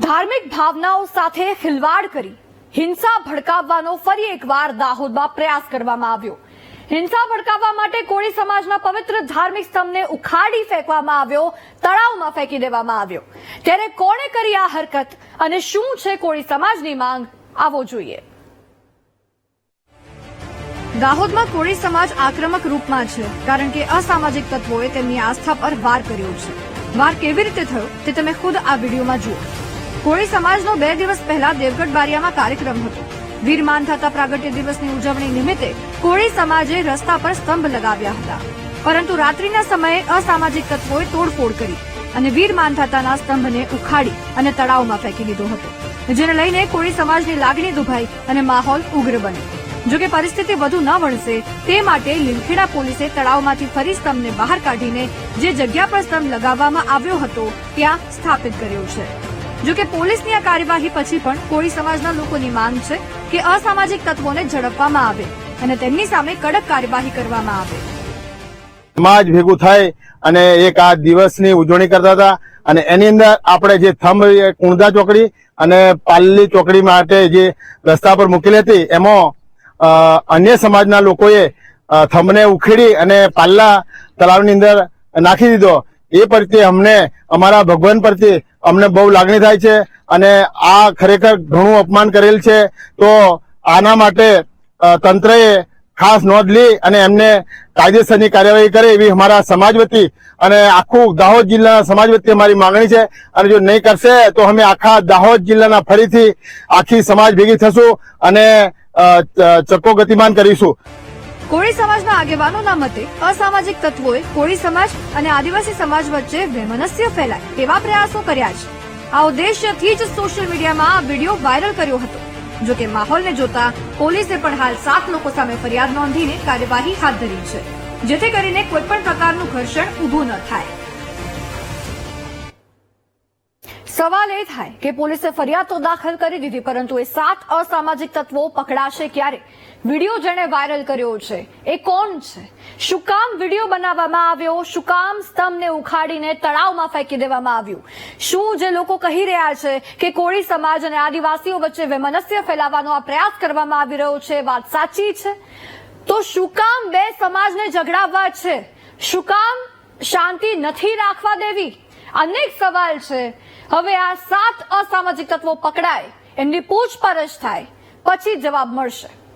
ધાર્મિક ભાવનાઓ સાથે ખિલવાડ કરી હિંસા ભડકાવવાનો ફરી એકવાર દાહોદમાં પ્રયાસ કરવામાં આવ્યો. હિંસા ભડકાવવા માટે કોળી સમાજના પવિત્ર ધાર્મિક સ્તંભને ઉખાડી ફેંકવામાં આવ્યો, તળાવમાં ફેંકી દેવામાં આવ્યો. ત્યારે કોણે કરી આ હરકત અને શું છે કોળી સમાજની માંગ, આવો જોઈએ. દાહોદમાં કોળી સમાજ આક્રમક રૂપમાં છે, કારણ કે અસામાજિક તત્વોએ તેમની આસ્થા પર વાર કર્યો છે. વાર કેવી રીતે થયો, તે તમે ખુદ આ વિડીયોમાં જુઓ. કોળી સમાજનો બે દિવસ પહેલા દેવગઢ બારિયામાં કાર્યક્રમ હતો. વીરમાન થતા પ્રાગટ્ય દિવસની ઉજવણી નિમિત્તે કોળી સમાજે રસ્તા પર સ્તંભ લગાવ્યા હતા. પરંતુ રાત્રિના સમયે અસામાજિક તત્વોએ તોડફોડ કરી અને વીરમાન થતાના સ્તંભને ઉખાડી અને તળાવમાં ફેંકી દીધો હતો. જેને લઈને કોળી સમાજની લાગણી દુભાઈ અને માહોલ ઉગ્ર બન્યો. જોકે પરિસ્થિતિ વધુ ન વણસે, તે માટે લીમખેડા પોલીસે તળાવમાંથી ફરી સ્તંભને બહાર કાઢીને જે જગ્યા પર સ્તંભ લગાવવામાં આવ્યો હતો, ત્યાં સ્થાપિત કર્યો છે. જોકે પોલીસની આ કાર્યવાહી પછી પણ કોળી સમાજના લોકોની માંગ છે કે અસામાજિક તત્વોને ઝડપવામાં આવે અને તેમની સામે કડક કાર્યવાહી કરવામાં આવે. સમાજ ભેગું થાય અને એક આ દિવસની ઉજવણી કરતા હતા અને એની અંદર આપણે જે થંભ કુણદા ચોકડી અને પાલ્લી ચોકડી માટે જે રસ્તા પર મૂકેલી હતી, એમાં અન્ય સમાજના લોકોએ થમને ઉખેડી અને પાલ્લા તળાવની અંદર નાખી દીધો. એ પ્રત્યે અમને, અમારા ભગવાન પ્રત્યે અમને બહુ લાગણી થાય છે અને આ ખરેખર ઘણું અપમાન કરેલ છે. તો આના માટે તંત્રએ ખાસ નોંધ લી અને એમને કાયદેસરની કાર્યવાહી કરે એવી અમારા સમાજ વતી અને આખું દાહોદ જિલ્લાના સમાજ વતી અમારી માંગણી છે. અને જો નહીં કરશે, તો અમે આખા દાહોદ જિલ્લાના ફરીથી આખી સમાજ ભેગી થશું અને ચક્કો ગતિમાન કરીશું. કોળી સમાજના આગેવાનોના મતે અસામાજિક તત્વોએ કોળી સમાજ અને આદિવાસી સમાજ વચ્ચે વૈમનસ્ય ફેલાય તેવા પ્રયાસો કર્યા છે. આ ઉદ્દેશ્યથી જ સોશિયલ મીડિયામાં આ વીડિયો વાયરલ કર્યો હતો. જો કે માહોલને જોતા પોલીસે પણ હાલ સાત લોકો સામે ફરિયાદ નોંધીને કાર્યવાહી હાથ ધરી છે. જેથી કરીને કોઈપણ પ્રકારનું ઘર્ષણ ઊભું ન થાય. સવાલ એ થાય કે પોલીસે ફરિયાદ તો દાખલ કરી દીધી, પરંતુ એ સાત અસામાજિક તત્વો પકડાશે ક્યારે? વીડિયો જેણે વાયરલ કર્યો છે, એ કોણ છે? શું કામ વીડિયો બનાવવામાં આવ્યો? શું કામ સ્તંભને ઉખાડીને તળાવમાં ફેંકી દેવામાં આવ્યું? શું જે લોકો કહી રહ્યા છે કે કોળી સમાજ અને આદિવાસીઓ વચ્ચે વૈમનસ્ય ફેલાવવાનો આ પ્રયાસ કરવામાં આવી રહ્યો છે વાત સાચી છે? તો શું કામ બે સમાજને ઝઘડાવવા છે? શું કામ શાંતિ નથી રાખવા દેવી? અનેક સવાલ છે. હવે આ સાત અસામાજિક તત્વો પકડાય, એમની પૂછપરછ થાય, પછી જવાબ મળશે.